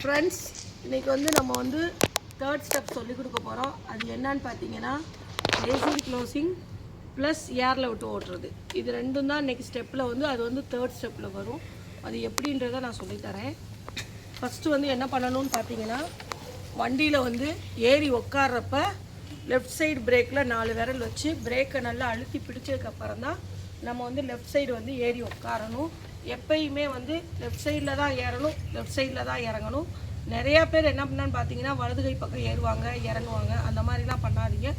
Friends இன்றைக்கி வந்து நம்ம வந்து தேர்ட் ஸ்டெப் சொல்லிக் கொடுக்க போகிறோம் அது என்னன்னு பார்த்தீங்கன்னா ரேசிங் க்ளோசிங் ப்ளஸ் ஏரில் விட்டு ஓட்டுறது. இது ரெண்டும் தான் இன்னைக்கு ஸ்டெப்பில் வந்து அது வந்து தேர்ட் ஸ்டெப்பில் வரும். அது எப்படின்றத நான் சொல்லித்தரேன் ஃபஸ்ட்டு வந்து என்ன பண்ணணும்னு பார்த்தீங்கன்னா வண்டியில் வந்து ஏறி உட்கார்றப்ப லெஃப்ட் சைடு பிரேக்கில் நாலு விரல் வச்சு பிரேக்கை நல்லா அழுத்தி பிடிச்சதுக்கப்புறம் தான் நம்ம வந்து லெஃப்ட் சைடு வந்து ஏறி உட்காரணும் எப்பயுமே வந்து லெஃப்ட் சைடில் தான் ஏறணும் லெஃப்ட் சைடில் தான் இறங்கணும். நிறையா பேர் என்ன பண்ணான்னு பார்த்தீங்கன்னா வலதுகை பக்கம் ஏறுவாங்க இறங்குவாங்க. அந்த மாதிரிலாம் பண்ணாதீங்க.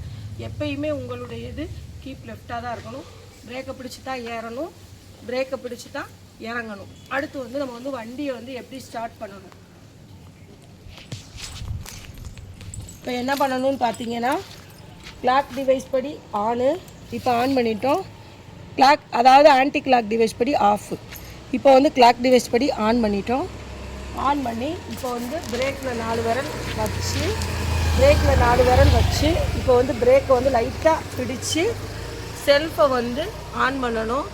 எப்பயுமே உங்களுடைய இது கீப் லெஃப்டாக தான் இருக்கணும். பிரேக்கை பிடிச்சி தான் ஏறணும். பிரேக்கை பிடிச்சி தான் இறங்கணும். அடுத்து வந்து நம்ம வந்து வண்டியை வந்து எப்படி ஸ்டார்ட் பண்ணணும்? இப்போ என்ன பண்ணணும்னு பார்த்தீங்கன்னா கிளாக் டிவைஸ் படி ஆனு இப்போ ஆன் பண்ணிட்டோம். கிளாக் அதாவது ஆன்டி கிளாக் டிவைஸ் படி ஆஃப் இப்போ வந்து கிளாக் டிவைஸ் படி ஆன் பண்ணிட்டோம். ஆன் பண்ணி இப்போ வந்து பிரேக்கில் நாலு விரல் வச்சு பிரேக்கில் நாலு விரல் வச்சு இப்போ வந்து பிரேக்கை வந்து லைட்டாக பிடிச்சு செல்ஃபை வந்து ஆன் பண்ணணும்.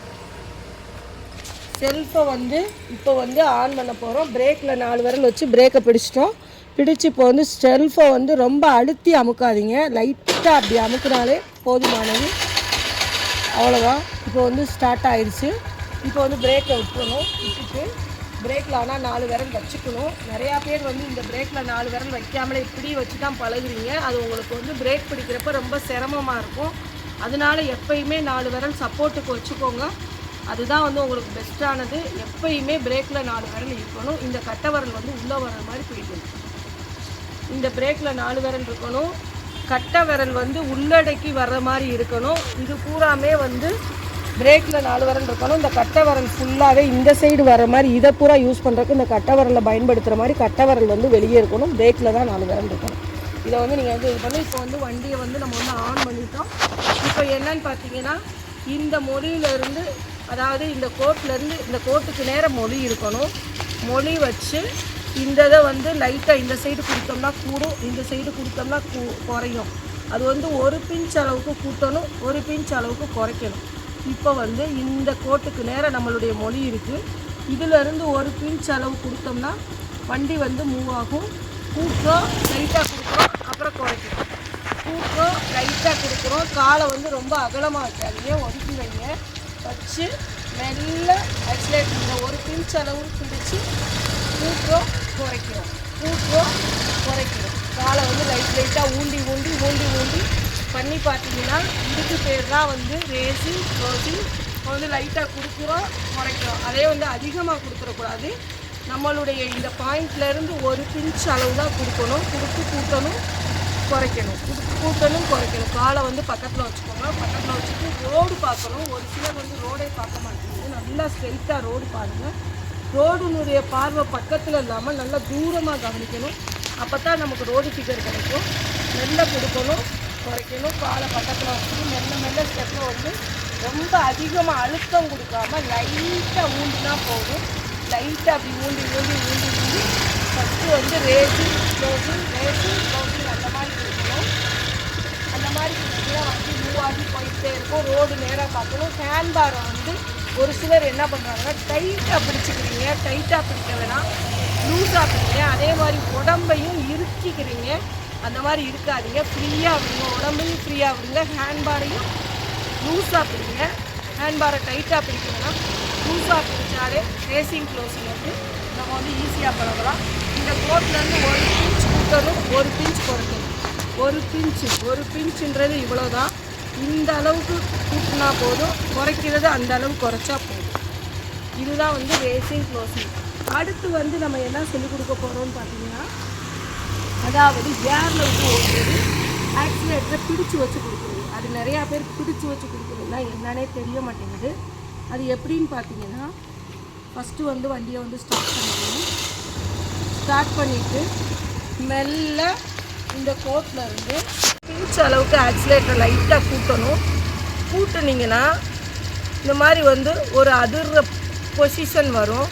செல்ஃபை வந்து இப்போ வந்து ஆன் பண்ண போகிறோம் பிரேக்கில் நாலு விரல் வச்சு பிரேக்கை பிடிச்சிட்டோம். பிடிச்சு இப்போ வந்து செல்ஃபை வந்து ரொம்ப அழுத்தி அமுக்காதீங்க. லைட்டாக அப்படி அமுக்குனாலே போதுமானது. அவ்வளோதான் இப்போ வந்து ஸ்டார்ட் ஆயிடுச்சு இப்போ வந்து பிரேக்கை விட்டுறணும். விட்டுட்டு பிரேக்கில் ஆனால் நாலு விரல் வச்சுக்கணும். நிறையா பேர் வந்து இந்த பிரேக்கில் நாலு விரல் வைக்காமலே இப்படி வச்சு தான் பழகுறீங்க. அது உங்களுக்கு வந்து பிரேக் பிடிக்கிறப்ப ரொம்ப சிரமமாக இருக்கும். அதனால எப்பயுமே நாலு விரல் சப்போர்ட்டுக்கு வச்சுக்கோங்க. அதுதான் வந்து உங்களுக்கு பெஸ்ட்டானது எப்பயுமே பிரேக்கில் நாலு விரல் இருக்கணும். இந்த கட்டை விரல் வந்து உள்ளே வர மாதிரி பிடிக்கணும். இந்த பிரேக்கில் நாலு விரல் இருக்கணும். கட்டை விரல் வந்து உள்ளடக்கி வர்ற மாதிரி இருக்கணும். இது பூராமே வந்து பிரேக்கில் நாலு விரல் இருக்கணும். இந்த கட்டை விரல் ஃபுல்லாகவே இந்த சைடு வர மாதிரி இதை பூரா யூஸ் பண்ணுறதுக்கு இந்த கட்டை விரலை பயன்படுத்துகிற மாதிரி கட்டை விரல் வந்து வெளியே இருக்கணும். பிரேக்கில் தான் நாலு விரல் இருக்கணும். இதை வந்து நீங்கள் வந்து இது பண்ணி இப்போ வந்து வண்டியை வந்து நம்ம வந்து ஆன் பண்ணிட்டோம். இப்போ என்னன்னு பார்த்தீங்கன்னா இந்த மொழியிலேருந்து அதாவது இந்த கோட்டிலேருந்து இந்த கோட்டுக்கு நேரம் மொழி இருக்கணும். மொழி வச்சு இந்த இதை வந்து லைட்டாக இந்த சைடு கொடுத்தோம்னா கூடும் இந்த சைடு கொடுத்தோம்னா கூ குறையும். அது வந்து ஒரு பிஞ்ச் அளவுக்கு கூட்டணும் ஒரு பிஞ்ச் அளவுக்கு குறைக்கணும். இப்போ வந்து இந்த கோட்டுக்கு நேராக நம்மளுடைய மொழி இருக்குது இதிலிருந்து ஒரு பிஞ்ச் அளவு கொடுத்தோம்னா வண்டி வந்து மூவ் ஆகும். கூட்டுறோம் லைட்டாக கொடுக்குறோம் அப்புறம் குறைக்கிறோம். கூட்டுறோம் லைட்டாக கொடுக்குறோம். காலை வந்து ரொம்ப அகலமாக வைக்காதீங்க ஒதுக்கி வைங்க. வச்சு மெல்ல ஆக்சிலேட் இந்த ஒரு பிஞ்ச் அளவு பிடிச்சி கூட்டுறோம் குறைக்கிறோம். கூட்டுறோம் குறைக்கிறோம். காலை வந்து லைட் லைட்டாக ஊண்டி ஊண்டி ஊண்டி ஊண்டி பண்ணி பார்த்தீங்கன்னா இதுக்கு பேர் தான் வந்து ரேசிங் க்ளோசிங் வந்து லைட்டாக கொடுக்குறோம் குறைக்கிறோம். அதே வந்து அதிகமாக கொடுத்துடக்கூடாது நம்மளுடைய இந்த பாயிண்ட்லேருந்து ஒரு பிஞ்ச் அளவு தான் கொடுக்கணும். கொடுத்து கூட்டணும். குறைக்கணும். கூட்டணும் குறைக்கணும். காலை வந்து பக்கத்தில் வச்சுக்கோங்க. பக்கத்தில் வச்சுட்டு ரோடு பார்க்கணும். ஒரு சிலர் வந்து ரோடே பார்க்க மாட்டேங்குது நல்லா ஸ்ட்ரெயிட்டாக ரோடு பாருங்கள் ரோடுனுடைய பார்வை பக்கத்தில் இல்லாமல் நல்லா தூரமாக கவனிக்கணும். அப்போ தான் நமக்கு ரோடு ஃபிகர் கிடைக்கும். மெல்ல கொடுக்கணும் குறைக்கணும். காலை பக்கத்தில் வச்சுட்டு மெல்ல மெல்ல ஸ்டெப்பில் வந்து ரொம்ப அதிகமாக அழுத்தம் கொடுக்காம லைட்டாக ஊண்டினா போகும் லைட்டாக அப்படி ஊண்டி ஊண்டி ஊண்டி ஊண்டி. ஃபஸ்ட்டு வந்து ரேஸு க்ளோசிங் ரேசிங் க்ளோசிங் நல்லா மாதிரி கொடுத்தீங்கன்னா ஆகி போயிட்டே இருக்கும். ரோடு நேராக பார்க்கணும். ஹேண்ட்பாரை வந்து ஒரு சிலர் என்ன பண்ணுறாங்கன்னா டைட்டாக பிடிச்சிக்கிறீங்க. டைட்டாக பிடிக்க வேணாம். லூஸாக பிடிங்க. அதே மாதிரி உடம்பையும் இருக்கிக்கிறீங்க அந்த மாதிரி இருக்காதீங்க. ஃப்ரீயாக விடுங்க. உடம்பையும் ஃப்ரீயாக விடுங்க. ஹேண்ட்பாரையும் லூஸாக பிடிங்க. ஹேண்ட்பாரை டைட்டாக பிடிக்கணும்னா லூஸாக பிடிச்சாலே ரேசிங் க்ளோஸிங் வந்து நம்ம வந்து ஈஸியாக பழகலாம். இந்த கோட்லேருந்து ஒரு பிஞ்ச் கூட்டணும் ஒரு பிஞ்ச் குறைக்கணும் ஒரு பிஞ்சு ஒரு பிஞ்சுன்றது இவ்வளோ தான் இந்த அளவுக்கு கூட்டினா போதும். குறைக்கிறது அந்த அளவு குறைச்சா போதும். இதுதான் வந்து ரேசிங் க்ளோசிங் அடுத்து வந்து நம்ம என்ன சொல்லிக் கொடுக்க போகிறோம்னு பார்த்தீங்கன்னா அதாவது ஏரில் விட்டு ஓடுறது ஆக்சிலேட்டரை பிடிச்சு வச்சு கொடுக்குறது. அது நிறையா பேர் பிடிச்சு வச்சு கொடுக்குறதுனா என்னன்னே தெரிய மாட்டேங்குது. அது எப்படின்னு பார்த்தீங்கன்னா ஃபஸ்ட்டு வந்து வண்டியை வந்து ஸ்டார்ட் பண்ணிக்கணும் ஸ்டார்ட் பண்ணிவிட்டு மெல்ல இந்த கோட்டில் இருந்து பிஞ்ச் அளவுக்கு ஆக்சிலேட்டர் லைட்டாக கூட்டணும். கூட்டுனீங்கன்னா இந்த மாதிரி வந்து ஒரு அதிர்ற பொசிஷன் வரும்.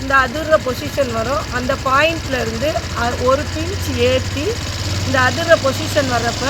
இந்த அதிர்ற பொசிஷன் வரும். அந்த பாயிண்ட்லேருந்து அ- ஒரு பிஞ்ச் ஏற்றி இந்த அதிர்ற பொசிஷன் வர்றப்ப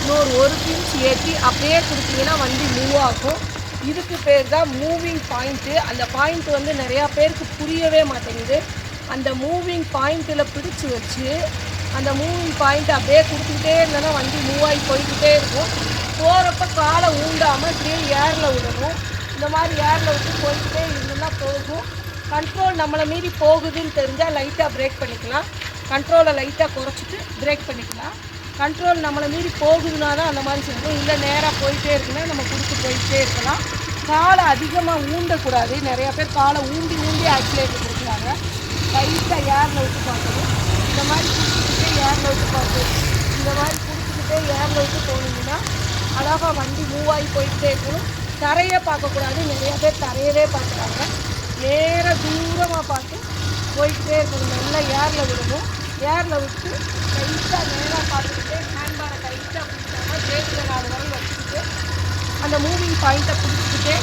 இன்னொரு ஒரு பிஞ்ச் ஏற்றி அப்படியே கொடுத்தீங்கன்னா வண்டி மூவ் ஆகும். இதுக்கு பேர் தான் மூவிங் பாயிண்ட்டு அந்த பாயிண்ட் வந்து நிறையா பேருக்கு புரியவே மாட்டேங்குது. அந்த மூவிங் பாயிண்ட்டில் பிடிச்சி வச்சு அந்த மூவிங் பாயிண்ட் அப்படியே கொடுத்துக்கிட்டே இருந்தோன்னா வண்டி மூவ் ஆகி போய்கிட்டே இருக்கும். போகிறப்ப காலை ஊண்டாமல் இப்படியே ஏரில் விடணும். இந்த மாதிரி ஏரில் விட்டு போய்கிட்டே இருந்தோம்னா போகும் கண்ட்ரோல் நம்மளை மீறி போகுதுன்னு தெரிஞ்சால் லைட்டாக பிரேக் பண்ணிக்கலாம். கண்ட்ரோலை லைட்டாக குறைச்சிட்டு பிரேக் பண்ணிக்கலாம். கண்ட்ரோல் நம்மளை மீறி போகுதுனா தான் அந்த மாதிரி செய்யணும். இல்லை நேராக போயிட்டே இருக்குன்னா நம்ம கொடுத்து போயிட்டே இருக்கலாம். காலை அதிகமாக ஊண்டக்கூடாது நிறையா பேர் காலை ஊண்டி ஊண்டி ஆக்சிலேட்டர் கொடுக்குறாங்க. லைட்டாக ஏரில் விட்டு பார்க்கணும். இந்த மாதிரி ஏர் ஏரில் விட்டு இந்த மாதிரி கொடுத்துக்கிட்டே ஏரில் விட்டு போனீங்கன்னா அழகாக வண்டி மூவ் ஆகி போயிட்டே இருக்கணும். தரையை பார்க்கக்கூடாது. நிறைய பேர் தரையவே பார்க்குறாங்க. நேராக தூரமாக பார்த்து போயிட்டே இருக்கணும். நல்லா ஏரில் விடணும். ஏரில் விட்டு லைட்டாக நேராக பார்த்துக்கிட்டே ஹேண்ட்பேரை டைட்டாக பிடிச்சாங்க பிரேக்கில் நாலு வரல் வச்சுக்கிட்டு அந்த மூவிங் பாயிண்ட்டை பிடிச்சிக்கிட்டே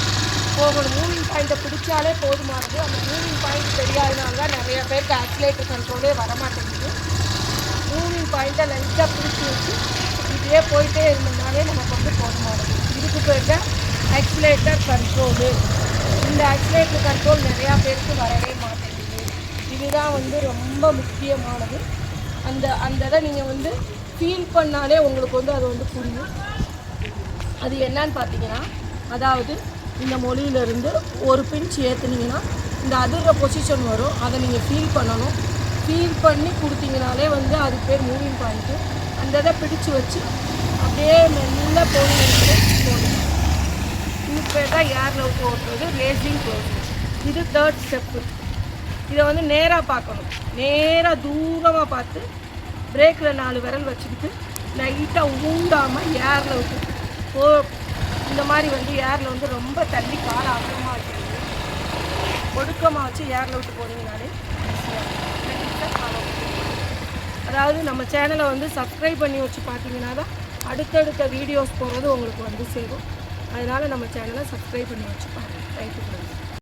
போகணும். மூவிங் பாயிண்ட்டை பிடிச்சாலே போதுமானது. அந்த மூவிங் பாயிண்ட் தெரியாதனால தான் நிறைய பேருக்கு ஆக்சிலேட்டர் கண்ட்ரோலே வரமாட்டேங்குது. மூவிங் பாயிண்ட்டை லைட்டாக பிடிச்சி வச்சு இப்படியே போயிட்டே இருந்தோம்னாலே நமக்கு வந்து போதுமானது இதுக்கு பேர் தான் ஆக்சிலேட்டர் கண்ட்ரோலு இந்த ஆக்சிலேட்டர் கண்ட்ரோல் நிறையா பேருக்கு வரவே மாட்டேங்குது. இதுதான் வந்து ரொம்ப முக்கியமானது. அந்த அந்த இதை நீங்கள் வந்து ஃபீல் பண்ணாலே உங்களுக்கு வந்து அது வந்து புரியும். அது என்னன்னு பார்த்தீங்கன்னா அதாவது இந்த மொழியிலேருந்து ஒரு பின்ச் ஏற்றுனீங்கன்னா இந்த அதிர்ற பொசிஷன் வரும். அதை நீங்கள் ஃபீல் பண்ணணும். ஃபீல் பண்ணி கொடுத்தீங்கனாலே வந்து அது பேர் மூவிங் பாயிண்ட்டு அந்த இதை பிடிச்சி வச்சு அப்படியே மெல்ல போனீங்கன்னா போகணும் இது பேர் தான் ஏர் லவ் ஓட்டுறது ரேசிங் க்ளோசிங் இது தேர்ட் ஸ்டெப்பு இதை வந்து நேராக பார்க்கணும். நேராக தூரமாக பார்த்து பிரேக்கில் நாலு விரல் வச்சுக்கிட்டு லைட்டாக ஊண்டாமல் ஏரில் விட்டு போ இந்த மாதிரி வந்து ஏரில் வந்து ரொம்ப தள்ளி கால அகலமாக வைக்கிறது ஒடுக்கமாக வச்சு ஏரில் விட்டு போனீங்கனாலே ஈஸியாக அதாவது நம்ம சேனலை வந்து சப்ஸ்கிரைப் பண்ணி வச்சு பார்த்தீங்கன்னா தான் அடுத்தடுத்த வீடியோஸ் போகிறது உங்களுக்கு வந்து சேரும். அதனால் நம்ம சேனலை சப்ஸ்கிரைப் பண்ணி வச்சு பாருங்கள் ரைட்டு